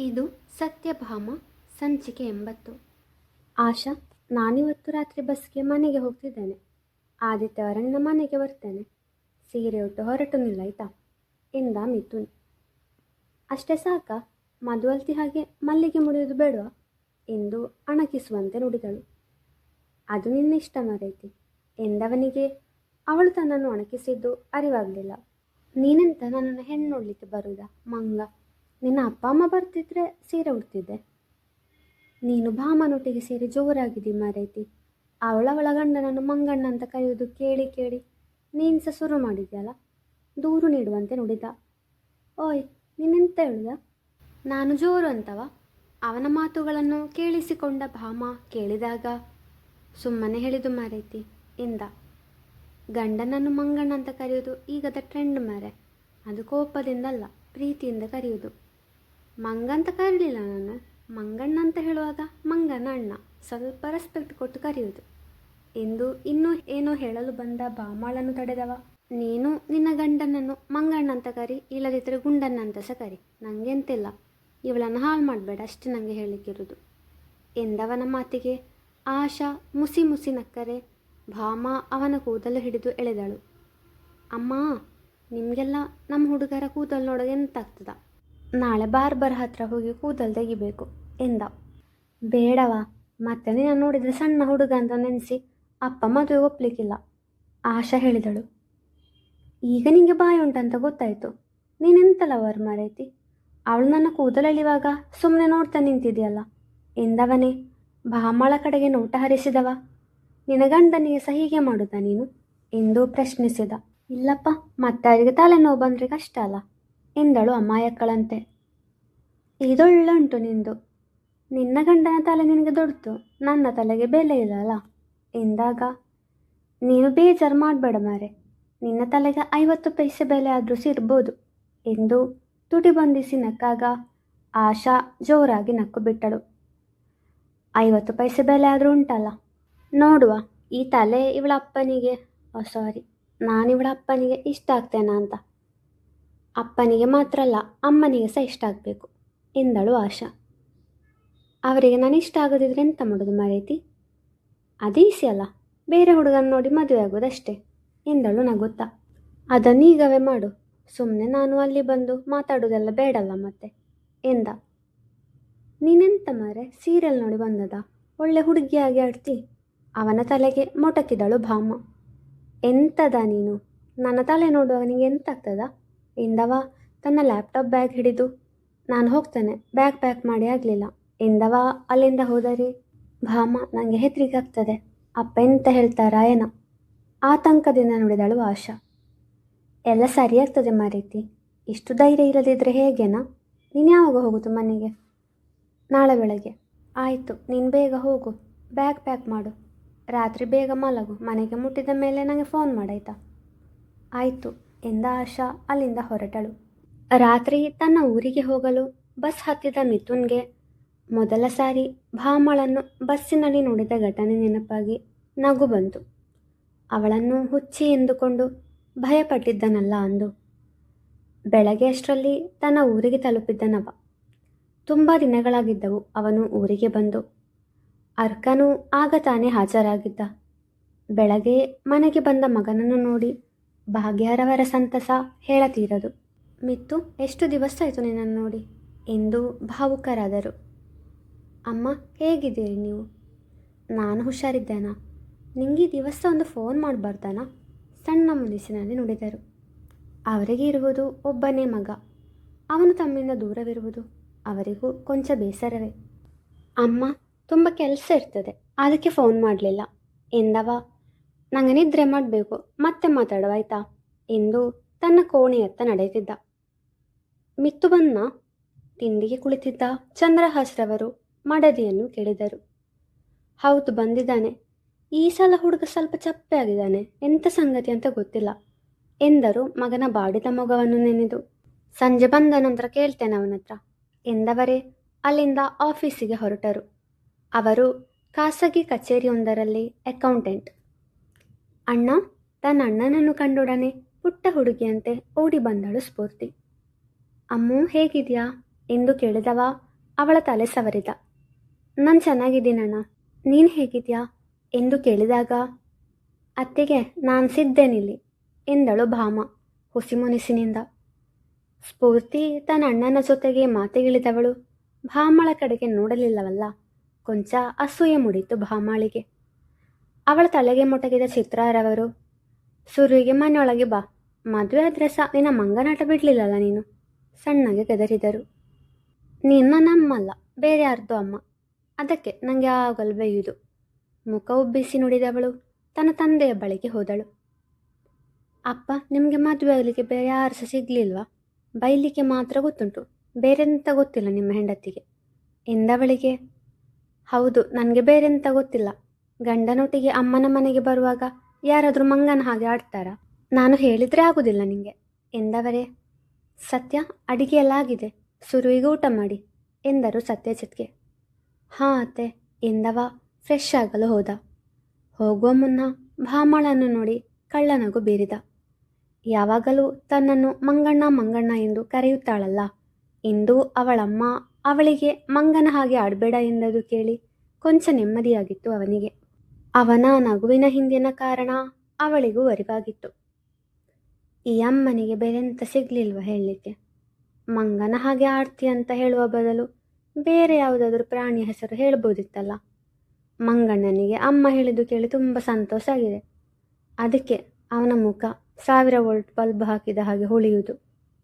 ಇದು ಸತ್ಯಭಾಮ ಸಂಚಿಕೆ ಎಂಬತ್ತು. ಆಶಾ, ನಾನಿವತ್ತು ರಾತ್ರಿ ಬಸ್ಗೆ ಮನೆಗೆ ಹೋಗ್ತಿದ್ದೇನೆ. ಆದಿತ್ಯವಾರ ಮನೆಗೆ ಬರ್ತೇನೆ. ಸೀರೆ ಉಟ್ಟು ಹೊರಟು ನಿಲ್ಲಾಯ್ತಾ ಎಂದ ಮಿಥುನ್. ಅಷ್ಟೇ ಸಾಕ, ಮದುವಲ್ತಿ ಹಾಗೆ ಮಲ್ಲಿಗೆ ಮುಡಿಯೋದು ಬೇಡವಾ? ಎಂದು ಅಣಕಿಸುವಂತೆ ನುಡಿದಳು. ಅದು ನಿನ್ನ ಇಷ್ಟ ಎಂದವನಿಗೆ ಅವಳು ತನ್ನನ್ನು ಅಣಕಿಸಿದ್ದು ಅರಿವಾಗಲಿಲ್ಲ. ನೀನೆಂತ ನನ್ನನ್ನು ಹೆಣ್ಣು ನೋಡಲಿಕ್ಕೆ ಬರುವುದಾ, ಮಂಗ? ನಿನ್ನ ಅಪ್ಪ ಅಮ್ಮ ಬರ್ತಿದ್ರೆ ಸೀರೆ ಉಡ್ತಿದ್ದೆ. ನೀನು ಭಾಮನೊಟ್ಟಿಗೆ ಸೇರಿ ಜೋರಾಗಿದ್ದಿ ಮಾರೈತಿ. ಅವಳವಳ ಗಂಡನನ್ನು ಮಂಗಣ್ಣ ಅಂತ ಕರೆಯೋದು ಕೇಳಿ ಕೇಳಿ ನೀನು ಸಹ ಶುರು ಮಾಡಿದ್ಯಲ್ಲ? ದೂರು ನೀಡುವಂತೆ ನುಡಿದ. ಓಯ್ ನೀನೆಂತ ಹೇಳಿದ? ನಾನು ಜೋರು ಅಂತವ? ಅವನ ಮಾತುಗಳನ್ನು ಕೇಳಿಸಿಕೊಂಡ ಭಾಮ ಕೇಳಿದಾಗ, ಸುಮ್ಮನೆ ಹೇಳಿದು ಮಾರೈತಿ ಎಂದ ಗಂಡನನ್ನು ಮಂಗಣ್ಣ ಅಂತ ಕರೆಯೋದು ಈಗದ ಟ್ರೆಂಡ್ ಮಾರೆ. ಅದು ಕೋಪದಿಂದಲ್ಲ, ಪ್ರೀತಿಯಿಂದ ಕರೆಯುವುದು. ಮಂಗ ಅಂತ ಕರೀಲಿಲ್ಲ ನಾನು. ಮಂಗಣ್ಣ ಅಂತ ಹೇಳುವಾಗ ಮಂಗನ ಅಣ್ಣ ಸ್ವಲ್ಪ ರೆಸ್ಪೆಕ್ಟ್ ಕೊಟ್ಟು ಕರೆಯುವುದು. ಎಂದು ಇನ್ನೂ ಏನೋ ಹೇಳಲು ಬಂದ ಬಾಮಾಳನ್ನು ತಡೆದವ. ನೀನು ನಿನ್ನ ಗಂಡನನ್ನು ಮಂಗಣ್ಣ ಅಂತ ಕರಿ ಇಲ್ಲದಿದ್ದರೆ ಗುಂಡಣ್ಣ ಅಂತ ಸಹ ಕರಿ. ನನಗೆಂತಿಲ್ಲ ಇವಳನ್ನು ಹಾಳು ಮಾಡಬೇಡ ಅಷ್ಟೇ ನನಗೆ ಹೇಳಿಕ್ಕಿರುವುದು ಎಂದವನ ಮಾತಿಗೆ ಆಶಾ ಮುಸಿ ಮುಸಿ ನಕ್ಕರೆ ಭಾಮ ಅವನ ಕೂದಲು ಹಿಡಿದು ಎಳೆದಳು. ಅಮ್ಮ, ನಿಮಗೆಲ್ಲ ನಮ್ಮ ಹುಡುಗರ ಕೂದಲು ನೋಡೋದು ಎಂತಾಗ್ತದ? ನಾಳೆ ಬಾರ್ಬರ್ ಹತ್ರ ಹೋಗಿ ಕೂದಲು ತೆಗಿಬೇಕು, ಎಂದ. ಬೇಡವ, ಮತ್ತೆ ನೀನು ನೋಡಿದರೆ ಸಣ್ಣ ಹುಡುಗ ಅಂತ ನೆನೆಸಿ ಅಪ್ಪ ಮದುವೆ ಒಪ್ಲಿಕ್ಕಿಲ್ಲ, ಆಶಾ ಹೇಳಿದಳು. ಈಗ ನಿಂಗೆ ಬಾಯಿ ಉಂಟಂತ ಗೊತ್ತಾಯಿತು. ನೀನೆಂತ ಲವರ್ ಮರೈತಿ ಅವಳು ನನ್ನ ಕೂದಲೆಳಿವಾಗ ಸುಮ್ಮನೆ ನೋಡ್ತಾ ನಿಂತಿದೆಯಲ್ಲ, ಎಂದವನೇ? ಭಾಮಳ ಕಡೆಗೆ ನೋಟ ಹರಿಸಿದವ. ನಿನ್ನ ಗಂಡನಿಗೆ ಸಹ ಹೀಗೆ ಮಾಡುತ್ತಾ ನೀನು? ಎಂದು ಪ್ರಶ್ನಿಸಿದ. ಇಲ್ಲಪ್ಪ, ಮತ್ತಾರಿಗೆ ತಲೆನೋವು ಬಂದರೆ ಕಷ್ಟ ಅಲ್ಲ. ಎಂದಳು ಅಮಾಯಕ್ಕಳಂತೆ ಇದೊಳ್ಳುಂಟು ನಿಂದು. ನಿನ್ನ ಗಂಡನ ತಲೆ ನಿನಗೆ ದೊಡ್ತು. ನನ್ನ ತಲೆಗೆ ಬೆಲೆ ಇಲ್ಲಲ್ಲ ಎಂದಾಗ, ನೀನು ಬೇಜಾರು ಮಾಡಬೇಡ ಮಾರೆ. ನಿನ್ನ ತಲೆಗೆ ಐವತ್ತು ಪೈಸೆ ಬೆಲೆ ಆದರೂ ಸಿರ್ಬೋದು ಎಂದು ತುಟಿ ಬಂದಿಸಿ ನಕ್ಕಾಗ ಆಶಾ ಜೋರಾಗಿ ನಕ್ಕು ಬಿಟ್ಟಳು. ಐವತ್ತು ಪೈಸೆ ಬೆಲೆ ಆದರೂ ಉಂಟಲ್ಲ. ನೋಡುವ, ಈ ತಲೆ ಇವಳ ಅಪ್ಪನಿಗೆ ಸಾರಿ ನಾನಿವಳ ಅಪ್ಪನಿಗೆ ಇಷ್ಟ ಆಗ್ತೇನಾ ಅಂತ. ಅಪ್ಪನಿಗೆ ಮಾತ್ರ ಅಲ್ಲ, ಅಮ್ಮನಿಗೆ ಸಹ ಇಷ್ಟ ಆಗಬೇಕು, ಎಂದಳು ಆಶಾ. ಅವರಿಗೆ ನಾನು ಇಷ್ಟ ಆಗೋದಿದ್ರೆ ಎಂತ ಮಾಡೋದು ಮರೈತಿ? ಅದೇ ಈಸಿ ಅಲ್ಲ, ಬೇರೆ ಹುಡುಗನ ನೋಡಿ ಮದುವೆ ಆಗೋದಷ್ಟೇ, ಎಂದಳು ನಗುತ್ತಾ. ಅದನ್ನು ಈಗವೇ ಮಾಡು ಸುಮ್ಮನೆ ನಾನು ಅಲ್ಲಿ ಬಂದು ಮಾತಾಡೋದೆಲ್ಲ ಬೇಡಲ್ಲ ಮತ್ತೆ, ಎಂದ. ನೀನೆಂತ ಮಾರೆ, ಸೀರಿಯಲ್ ನೋಡಿ ಬಂದದ, ಒಳ್ಳೆ ಹುಡುಗಿಯಾಗಿ ಆಡ್ತಿ? ಅವನ ತಲೆಗೆ ಮೊಟಕಿದಳು ಭಾಮ. ಎಂತದ ನೀನು? ನನ್ನ ತಲೆ ನೋಡುವಾಗ ನಿಂಗೆ ಎಂತಾಗ್ತದ? ಎಂದವ ತನ್ನ ಲ್ಯಾಪ್ಟಾಪ್ ಬ್ಯಾಗ್ ಹಿಡಿದು, ನಾನು ಹೋಗ್ತೇನೆ ಬ್ಯಾಗ್ ಪ್ಯಾಕ್ ಮಾಡಿ ಆಗಲಿಲ್ಲ. ಎಂದವ ಅಲ್ಲಿಂದ ಹೋದರೆ? ಭಾಮ ನನಗೆ ಹೆದರಿಕೆ ಆಗ್ತದೆ. ಅಪ್ಪ ಎಂತ ಹೇಳ್ತಾರಾ ಏನ ಆತಂಕದಿಂದ ನುಡಿದಳು ಆಶಾ. ಎಲ್ಲ ಸರಿಯಾಗ್ತದೆ ಮಾರೀತಿ. ಇಷ್ಟು ಧೈರ್ಯ ಇಲ್ಲದಿದ್ದರೆ ಹೇಗೇನಾ? ನೀನು ಯಾವಾಗ ಹೋಗೋದು ಮನೆಗೆ? ನಾಳೆ ಬೆಳಗ್ಗೆ. ಆಯಿತು, ನೀನು ಬೇಗ ಹೋಗು. ಬ್ಯಾಗ್ ಪ್ಯಾಕ್ ಮಾಡು. ರಾತ್ರಿ ಬೇಗ ಮಲಗು. ಮನೆಗೆ ಮುಟ್ಟಿದ ಮೇಲೆ ನನಗೆ ಫೋನ್ ಮಾಡಾಯ್ತಾ ಆಯಿತು. ಎಂದ ಆಶಾ ಅಲ್ಲಿಂದ ಹೊರಟಳು. ರಾತ್ರಿ ತನ್ನ ಊರಿಗೆ ಹೋಗಲು ಬಸ್ ಹತ್ತಿದ ಮಿಥುನ್ಗೆ ಮೊದಲ ಸಾರಿ ಭಾಮಳನ್ನು ಬಸ್ಸಿನಲ್ಲಿ ನೋಡಿದ ಘಟನೆ ನೆನಪಾಗಿ ನಗು ಬಂತು. ಅವಳನ್ನು ಹುಚ್ಚಿ ಎಂದುಕೊಂಡು ಭಯಪಟ್ಟಿದ್ದನಲ್ಲ ಅಂದು. ಬೆಳಗ್ಗೆ ಅಷ್ಟರಲ್ಲಿ ತನ್ನ ಊರಿಗೆ ತಲುಪಿದ್ದನವ ತುಂಬ ದಿನಗಳಾಗಿದ್ದವು ಅವನು ಊರಿಗೆ ಬಂದು. ಅರ್ಕನು ಆಗ ತಾನೇ ಹಾಜರಾಗಿದ್ದ. ಬೆಳಗ್ಗೆ ಮನೆಗೆ ಬಂದ ಮಗನನ್ನು ನೋಡಿ ಭಾಗ್ಯರವರ ಸಂತಸ ಹೇಳತೀರದು. ಮಿತ್ತು, ಎಷ್ಟು ದಿವಸ ಆಯಿತು ನಿನ್ನನ್ನು ನೋಡಿ? ಎಂದು ಭಾವುಕರಾದರು. ಅಮ್ಮ, ಹೇಗಿದ್ದೀರಿ ನೀವು? ನಾನು ಹುಷಾರಿದ್ದೇನಾ? ನಿಂಗೆ ದಿವಸ ಒಂದು ಫೋನ್ ಮಾಡಬಾರ್ದಾನ? ಸಣ್ಣ ಮುನಿಸಿನಲ್ಲಿ ನುಡಿದರು. ಅವರಿಗೆ ಇರುವುದು ಒಬ್ಬನೇ ಮಗ. ಅವನು ತಮ್ಮಿಂದ ದೂರವಿರುವುದು ಅವರಿಗೂ ಕೊಂಚ ಬೇಸರವೇ. ಅಮ್ಮ, ತುಂಬ ಕೆಲಸ ಇರ್ತದೆ. ಅದಕ್ಕೆ ಫೋನ್ ಮಾಡಲಿಲ್ಲ. ಎಂದವ ನನಗೆ ನಿದ್ರೆ ಮಾಡಬೇಕು. ಮತ್ತೆ ಮಾತಾಡುವ ಆಯ್ತಾ? ಎಂದು ತನ್ನ ಕೋಣೆಯತ್ತ ನಡೆಯುತ್ತಿದ್ದ. ಮಿತ್ತು ಬನ್ನ ತಿಂಡಿಗೆ ಕುಳಿತಿದ್ದ ಚಂದ್ರಹಾಸ್ರವರು ಮಡದಿಯನ್ನು ಕೇಳಿದರು. ಹೌದು, ಬಂದಿದ್ದಾನೆ. ಈ ಸಲ ಹುಡುಗ ಸ್ವಲ್ಪ ಚಪ್ಪೆ ಆಗಿದ್ದಾನೆ. ಎಂಥ ಸಂಗತಿ ಅಂತ ಗೊತ್ತಿಲ್ಲ ಎಂದರು ಮಗನ ಬಾಡಿದ ಮೊಗವನ್ನು ನೆನೆದು. ಸಂಜೆ ಬಂದ ನಂತರ ಕೇಳ್ತೇನೆ ಅವನ ಹತ್ರ ಎಂದವರೇ ಅಲ್ಲಿಂದ ಆಫೀಸಿಗೆ ಹೊರಟರು. ಅವರು ಖಾಸಗಿ ಕಚೇರಿಯೊಂದರಲ್ಲಿ ಅಕೌಂಟೆಂಟ್ ಅಣ್ಣ, ತನ್ನ ಅಣ್ಣನನ್ನು ಕಂಡೊಡನೆ ಪುಟ್ಟ ಹುಡುಗಿಯಂತೆ ಓಡಿ ಬಂದಳು ಸ್ಫೂರ್ತಿ. ಅಮ್ಮು ಹೇಗಿದ್ಯಾ? ಎಂದು ಕೇಳಿದವ ಅವಳ ತಲೆ ಸವರಿದ. ನಾನು ಚೆನ್ನಾಗಿದ್ದೀನಣ್ಣ. ನೀನು ಹೇಗಿದ್ಯಾ? ಎಂದು ಕೇಳಿದಾಗ, ಅತ್ತೆಗೆ ನಾನು ಸಿದ್ದೇನಿಲ್ಲಿ? ಎಂದಳು ಭಾಮ ಹುಸಿಮುನಿಸಿನಿಂದ ಸ್ಫೂರ್ತಿ ತನ್ನ ಅಣ್ಣನ ಜೊತೆಗೆ ಮಾತಿಗಿಳಿದವಳು ಭಾಮಳ ಕಡೆಗೆ ನೋಡಲಿಲ್ಲವಲ್ಲ, ಕೊಂಚ ಅಸೂಯೆ ಮುಡಿತು ಭಾಮಾಳಿಗೆ. ಅವಳ ತಲೆಗೆ ಮೊಟಗಿದ ಚಿತ್ರಾರವರು ಸುರುವಿಗೆ ಮನೆಯೊಳಗೆ ಬಾ. ಮದುವೆ ಆದರೆ ಸಹ ನಿನ್ನ ಮಂಗನಾಟ ಬಿಡಲಿಲ್ಲಲ್ಲ ನೀನು. ಸಣ್ಣಗೆ ಗದರಿದರು ನಿನ್ನ ನಮ್ಮಲ್ಲ, ಬೇರೆ ಯಾರ್ದು ಅಮ್ಮ? ಅದಕ್ಕೆ ನನಗೆ ಆಗಲು ಬೈಯುವುದು. ಮುಖ ಉಬ್ಬಿಸಿ ನುಡಿದವಳು ತನ್ನ ತಂದೆಯ ಬಳಿಗೆ ಹೋದಳು. ಅಪ್ಪ, ನಿಮಗೆ ಮದುವೆ ಆಗಲಿಕ್ಕೆ ಬೇರೆ ಯಾರು ಸಹ ಸಿಗಲಿಲ್ವಾ? ಬೈಲಿಕ್ಕೆ ಮಾತ್ರ ಗೊತ್ತುಂಟು, ಬೇರೆಂತ ಗೊತ್ತಿಲ್ಲ ನಿಮ್ಮ ಹೆಂಡತಿಗೆ. ಎಂದವಳಿಗೆ ಹೌದು, ನನಗೆ ಬೇರೆಂತ ಗೊತ್ತಿಲ್ಲ. ಗಂಡನೊಟ್ಟಿಗೆ ಅಮ್ಮನ ಮನೆಗೆ ಬರುವಾಗ ಯಾರಾದರೂ ಮಂಗನ ಹಾಗೆ ಆಡ್ತಾರಾ? ನಾನು ಹೇಳಿದರೆ ಆಗುದಿಲ್ಲ ನಿಮಗೆ ಎಂದವರೇ? ಸತ್ಯ ಅಡಿಗೆ ಎಲ್ಲ ಆಗಿದೆ ಸುರುವಿಗೆ ಊಟ ಮಾಡಿ, ಎಂದರು ಸತ್ಯಜಿತ್ಗೆ ಹಾಂ ಅತ್ತೆ, ಎಂದವ ಫ್ರೆಶ್ ಆಗಲು ಹೋದ. ಹೋಗುವ ಮುನ್ನ ಭಾಮಳನ್ನು ನೋಡಿ ಕಳ್ಳನಗು ಬೀರಿದ. ಯಾವಾಗಲೂ ತನ್ನನ್ನು ಮಂಗಣ್ಣ ಮಂಗಣ್ಣ ಎಂದು ಕರೆಯುತ್ತಾಳಲ್ಲ. ಇಂದು ಅವಳಮ್ಮ ಅವಳಿಗೆ ಮಂಗನ ಹಾಗೆ ಆಡಬೇಡ ಎಂದದು ಕೇಳಿ ಕೊಂಚ ನೆಮ್ಮದಿಯಾಗಿತ್ತು ಅವನಿಗೆ. ಅವನ ನಗುವಿನ ಹಿಂದಿನ ಕಾರಣ ಅವಳಿಗೂ ಅರಿವಾಗಿತ್ತು. ಈ ಅಮ್ಮನಿಗೆ ಬೇರೆಂತ ಸಿಗ್ಲಿಲ್ವ ಹೇಳಲಿಕ್ಕೆ? ಮಂಗನ ಹಾಗೆ ಆಡ್ತಿ ಅಂತ ಹೇಳುವ ಬದಲು ಬೇರೆ ಯಾವುದಾದ್ರೂ ಪ್ರಾಣಿಯ ಹೆಸರು ಹೇಳ್ಬೋದಿತ್ತಲ್ಲ? ಮಂಗಣ್ಣನಿಗೆ ಅಮ್ಮ ಹೇಳಿದ್ದು ಕೇಳಿ ತುಂಬ ಸಂತೋಷ ಆಗಿದೆ. ಅದಕ್ಕೆ ಅವನ ಮುಖ ಸಾವಿರ ವೋಲ್ಟ್ ಬಲ್ಬ್ ಹಾಕಿದ ಹಾಗೆ ಹೊಳೆಯುವುದು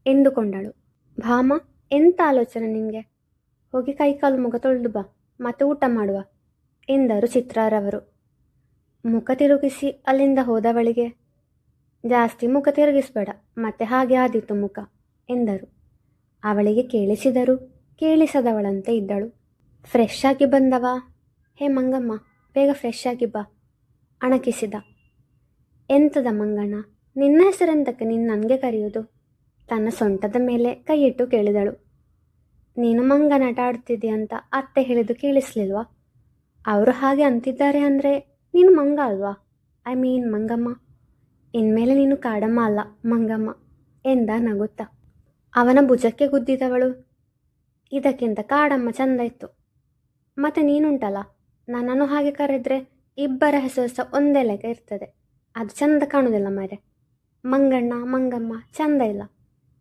ಎಂದುಕೊಂಡಳು. ಭಾಮ ಎಂಥ ಆಲೋಚನೆ ನಿಮಗೆ ಹೋಗಿ ಕೈಕಾಲು ಮುಖ ತೊಳೆದು ಬಾ, ಮತ್ತೆ ಊಟ ಮಾಡುವ, ಎಂದರು ಚಿತ್ರಾರವರು. ಮುಖ ತಿರುಗಿಸಿ ಅಲ್ಲಿಂದ ಹೋದವಳಿಗೆ ಜಾಸ್ತಿ ಮುಖ ತಿರುಗಿಸ್ಬೇಡ, ಮತ್ತೆ ಹಾಗೆ ಆದಿತ್ತು ಮುಖ, ಎಂದರು. ಅವಳಿಗೆ ಕೇಳಿಸಿದರು, ಕೇಳಿಸದವಳಂತೆ ಇದ್ದಳು. ಫ್ರೆಶ್ ಆಗಿ ಬಂದವ? ಹೇ ಮಂಗಮ್ಮ, ಬೇಗ ಫ್ರೆಶ್ ಆಗಿ ಬಾ, ಅಣಕಿಸಿದ. ಎಂತದ ಮಂಗಣ್ಣ, ನಿನ್ನ ಹೆಸರೆಂತಕ್ಕೆ ನೀನು ನನಗೆ ಕರೆಯೋದು? ತನ್ನ ಸೊಂಟದ ಮೇಲೆ ಕೈಯಿಟ್ಟು ಕೇಳಿದಳು. ನೀನು ಮಂಗನಾಟ ಆಡ್ತಿದ್ದೀಯ ಅಂತ ಅತ್ತೆ ಹೇಳಿದು ಕೇಳಿಸ್ಲಿಲ್ವಾ? ಅವರು ಹಾಗೆ ಅಂತಿದ್ದಾರೆ ಅಂದರೆ ನೀನು ಮಂಗ ಅಲ್ವಾ? I mean Mangamma. ಇನ್ಮೇಲೆ ನೀನು ಕಾಡಮ್ಮ ಅಲ್ಲ, ಮಂಗಮ್ಮ ಎಂದ ನಗುತ್ತ. ಅವನ ಭುಜಕ್ಕೆ ಗುದ್ದಿದವಳು. ಇದಕ್ಕಿಂತ ಕಾಡಮ್ಮ ಚಂದ ಇತ್ತು. ಮತ್ತೆ ನೀನುಂಟಲ್ಲ? ನನ್ನನ್ನು ಹಾಗೆ ಕರೆದ್ರೆ ಇಬ್ಬರ ಹೆಸರು ಸಹ ಒಂದೇ ಲೆಕ್ಕ ಇರ್ತದೆ. ಅದು ಚಂದ ಕಾಣುವುದಿಲ್ಲ ಮರೆ ಮಂಗಣ್ಣ, ಮಂಗಮ್ಮ ಚಂದ ಇಲ್ಲ.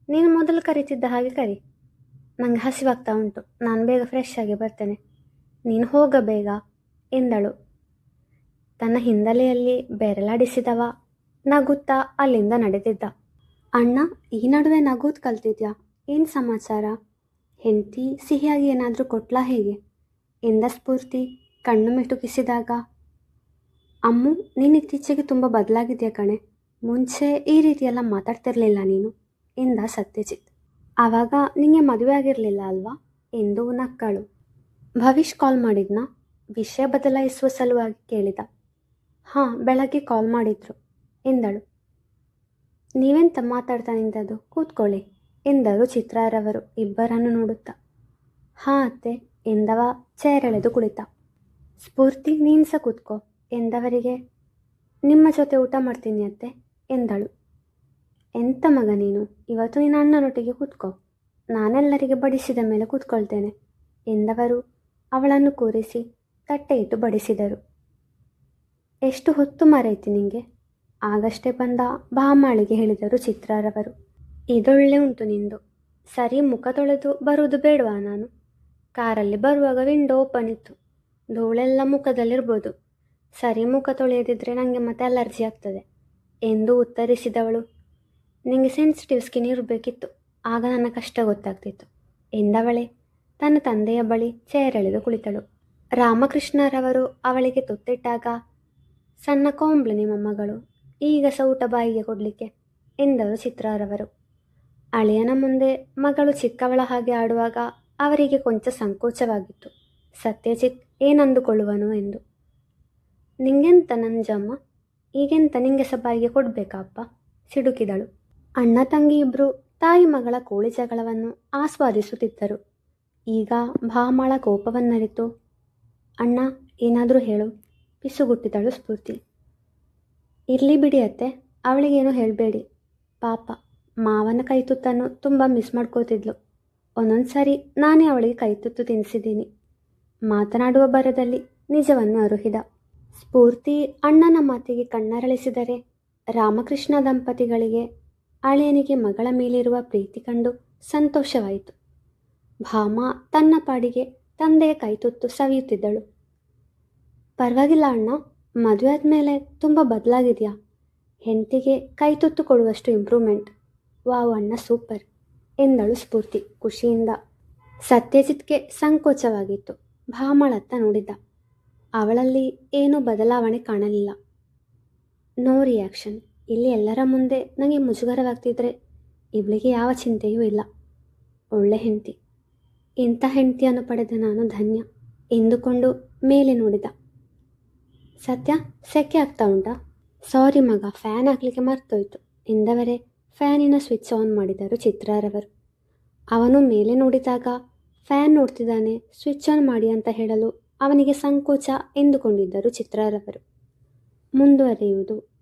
ನೀನು ಮೊದಲು ಕರಿತಿದ್ದ ಹಾಗೆ ಕರಿ. ನನಗೆ ಹಸಿವಾಗ್ತಾ ಉಂಟು. ನಾನು ಬೇಗ ಫ್ರೆಶ್ ಆಗಿ ಬರ್ತೇನೆ. ನೀನು ಹೋಗ ಬೇಗ ಎಂದಳು. ತನ್ನ ಹಿನ್ನೆಲೆಯಲ್ಲಿ ಬೆರಳಾಡಿಸಿದವ, ನಗುತ್ತಾ ಅಲ್ಲಿಂದ ನಡೆದಿದ್ದ. ಅಣ್ಣ, ಈ ನಡುವೆ ನಗೋದು ಕಲ್ತಿದ್ಯಾ? ಏನು ಸಮಾಚಾರ? ಹೆಂಡತಿ ಸಿಹಿಯಾಗಿ ಏನಾದರೂ ಕೊಟ್ಲಾ ಹೇಗೆ? ಎಂದ ಸ್ಫೂರ್ತಿ ಕಣ್ಣು ಮಿಟುಕಿಸಿದಾಗ. ಅಮ್ಮು, ನೀನು ಇತ್ತೀಚೆಗೆ ತುಂಬ ಬದಲಾಗಿದೆಯಾ ಕಣೆ. ಮುಂಚೆ ಈ ರೀತಿಯೆಲ್ಲ ಮಾತಾಡ್ತಿರ್ಲಿಲ್ಲ ನೀನು, ಎಂದ ಸತ್ಯಜಿತ್. ಆವಾಗ ನಿಂಗೆ ಮದುವೆ ಆಗಿರಲಿಲ್ಲ ಅಲ್ವಾ? ಎಂದು ನಕ್ಕಳು. ಭವಿಷ್ ಕಾಲ್ ಮಾಡಿದ್ನ? ವಿಷಯ ಬದಲಾಯಿಸುವ ಸಲುವಾಗಿ ಕೇಳಿದ. ಹಾಂ, ಬೆಳಗ್ಗೆ ಕಾಲ್ ಮಾಡಿದ್ರು. ಎಂದಳು. ನೀವೆಂತ ಮಾತಾಡ್ತಾ ನಿಂತದು ಕೂತ್ಕೊಳ್ಳಿ ಎಂದರು ಚಿತ್ರಾರವರು. ಇಬ್ಬರನ್ನು ನೋಡುತ್ತಾ. ಹಾಂ ಅತ್ತೆ, ಎಂದವ ಚೇರೆಳೆದು ಕುಳಿತ. ಸ್ಫೂರ್ತಿ ನೀನು ಸಹ ಕೂತ್ಕೋ, ಎಂದವರಿಗೆ. ನಿಮ್ಮ ಜೊತೆ ಊಟ ಮಾಡ್ತೀನಿ ಅತ್ತೆ, ಎಂದಳು. ಎಂಥ ಮಗ ನೀನು? ಇವತ್ತು ನಿನ್ನ ಅಣ್ಣನೊಟ್ಟಿಗೆ ಕೂತ್ಕೋ. ನಾನೆಲ್ಲರಿಗೆ ಬಡಿಸಿದ ಮೇಲೆ ಕೂತ್ಕೊಳ್ತೇನೆ, ಎಂದವರು. ಅವಳನ್ನು ಕೂರಿಸಿ ತಟ್ಟೆ ಇಟ್ಟು ಬಡಿಸಿದರು. ಎಷ್ಟು ಹೊತ್ತು ಮರೆಯಿತು ನಿಂಗೆ? ಆಗಷ್ಟೇ ಬಂದ ಬಾಮಾಳಿಗೆ ಹೇಳಿದರು ಚಿತ್ರಾರವರು. ಇದೊಳ್ಳೆ ಉಂಟು ನಿಂದು. ಸರಿ ಮುಖ ತೊಳೆದು ಬರುವುದು ಬೇಡವಾ ನಾನು? ಕಾರಲ್ಲಿ ಬರುವಾಗ ವಿಂಡೋ ಓಪನ್ ಇತ್ತು. ಧೂಳೆಲ್ಲ ಮುಖದಲ್ಲಿರ್ಬೋದು. ಸರಿ ಮುಖ ತೊಳೆಯದಿದ್ದರೆ ನನಗೆ ಮತ್ತೆ ಅಲರ್ಜಿ ಆಗ್ತದೆ. ಎಂದು ಉತ್ತರಿಸಿದವಳು. ನಿನಗೆ ಸೆನ್ಸಿಟಿವ್ ಸ್ಕಿನ್ ಇರಬೇಕಿತ್ತು. ಆಗ ನನ್ನ ಕಷ್ಟ ಗೊತ್ತಾಗ್ತಿತ್ತು. ಎಂದವಳೆ. ತನ್ನ ತಂದೆಯ ಬಳಿ ಚೇರೆಳೆದು ಕುಳಿತಳು. ರಾಮಕೃಷ್ಣರವರು ಅವಳಿಗೆ ತೊತ್ತಿಟ್ಟಾಗ ಸಣ್ಣ ಕೋಂಬ್ಳು ನಿಮ್ಮ ಮಗಳು. ಈಗ ಸೌಟ ಬಾಯಿಗೆ ಕೊಡಲಿಕ್ಕೆ ಎಂದರು ಚಿತ್ರಾರವರು. ಅಳಿಯನ ಮುಂದೆ ಮಗಳು ಚಿಕ್ಕವಳ ಹಾಗೆ ಆಡುವಾಗ ಅವರಿಗೆ ಕೊಂಚ ಸಂಕೋಚವಾಗಿತ್ತು. ಸತ್ಯಜಿತ್ ಏನಂದುಕೊಳ್ಳುವನು ಎಂದು. ನಿಂಗೆಂತ ನಂಜಮ್ಮ? ಈಗೆಂತ ನಿಂಗೆ ಸಬಾಯಿಗೆ ಬಾಯಿಗೆ ಕೊಡಬೇಕಾ ಅಪ್ಪ ಸಿಡುಕಿದಳು. ಅಣ್ಣ ತಂಗಿ ಇಬ್ಬರು ತಾಯಿ ಮಗಳ ಕೋಳಿ ಜಗಳವನ್ನು ಆಸ್ವಾದಿಸುತ್ತಿದ್ದರು. ಈಗ ಭಾಮಳ ಕೋಪವನ್ನರಿತು. ಅಣ್ಣ, ಏನಾದರೂ ಹೇಳು. ಪಿಸುಗುಟ್ಟಿದಳು ಸ್ಫೂರ್ತಿ. ಇರಲಿ ಬಿಡಿ ಅತ್ತೆ, ಅವಳಿಗೇನು ಹೇಳಬೇಡಿ. ಪಾಪ, ಮಾವನ ಕೈ ತುತ್ತನ್ನು ತುಂಬ ಮಿಸ್ ಮಾಡ್ಕೋತಿದ್ಲು ಒಂದೊಂದು ಸಾರಿ ನಾನೇ ಅವಳಿಗೆ ಕೈತುತ್ತು ತಿನ್ನಿಸಿದ್ದೀನಿ ಮಾತನಾಡುವ ಬರದಲ್ಲಿ ನಿಜವನ್ನು ಅರುಹಿದ. ಸ್ಫೂರ್ತಿ ಅಣ್ಣನ ಮಾತಿಗೆ ಕಣ್ಣರಳಿಸಿದರೆ ರಾಮಕೃಷ್ಣ ದಂಪತಿಗಳಿಗೆ ಅಳಿಯನಿಗೆ ಮಗಳ ಮೇಲಿರುವ ಪ್ರೀತಿ ಕಂಡು ಸಂತೋಷವಾಯಿತು. ಭಾಮ ತನ್ನ ಪಾಡಿಗೆ ತಂದೆಯ ಕೈತುತ್ತು ಸವಿಯುತ್ತಿದ್ದಳು. ಪರವಾಗಿಲ್ಲ ಅಣ್ಣ. ಮದುವೆ ಆದಮೇಲೆ ತುಂಬ ಬದಲಾಗಿದೆಯಾ? ಹೆಂಡತಿಗೆ ಕೈತುತ್ತು ಕೊಡುವಷ್ಟು ಇಂಪ್ರೂವ್ಮೆಂಟ್ ವಾವ್ ಅಣ್ಣ ಸೂಪರ್ ಎಂದಳು ಸ್ಫೂರ್ತಿ. ಖುಷಿಯಿಂದ. ಸತ್ಯಜಿತ್ಗೆ ಸಂಕೋಚವಾಗಿತ್ತು. ಭಾಮಳತ್ತ ನೋಡಿದ್ದ. ಅವಳಲ್ಲಿ ಏನೂ ಬದಲಾವಣೆ ಕಾಣಲಿಲ್ಲ. ನೋ ರಿಯಾಕ್ಷನ್ ಇಲ್ಲಿ ಎಲ್ಲರ ಮುಂದೆ ನನಗೆ ಮುಜುಗರವಾಗ್ತಿದ್ರೆ ಇವಳಿಗೆ ಯಾವ ಚಿಂತೆಯೂ ಇಲ್ಲ. ಒಳ್ಳೆ ಹೆಂಡತಿ. ಇಂಥ ಹೆಂಡತಿಯನ್ನು ಪಡೆದ ನಾನು ಧನ್ಯ. ಎಂದುಕೊಂಡು ಮೇಲೆ ನೋಡಿದ. ಸತ್ಯ ಸೆಕೆ ಆಗ್ತಾ ಉಂಟಾ? ಸಾರಿ ಮಗ ಫ್ಯಾನ್ ಹಾಕ್ಲಿಕ್ಕೆ ಮರ್ತೋಯ್ತು. ಎಂದವರೇ? ಫ್ಯಾನಿನ ಸ್ವಿಚ್ ಆನ್ ಮಾಡಿದರು ಚಿತ್ರಾರವರು. ಅವನು ಮೇಲೆ ನೋಡಿದಾಗ ಫ್ಯಾನ್ ನೋಡ್ತಿದ್ದಾನೆ ಸ್ವಿಚ್ ಆನ್ ಮಾಡಿ ಅಂತ ಹೇಳಲು ಅವನಿಗೆ ಸಂಕೋಚ ಎಂದುಕೊಂಡಿದ್ದರು ಚಿತ್ರಾರವರು. ಮುಂದುವರಿಯುವುದು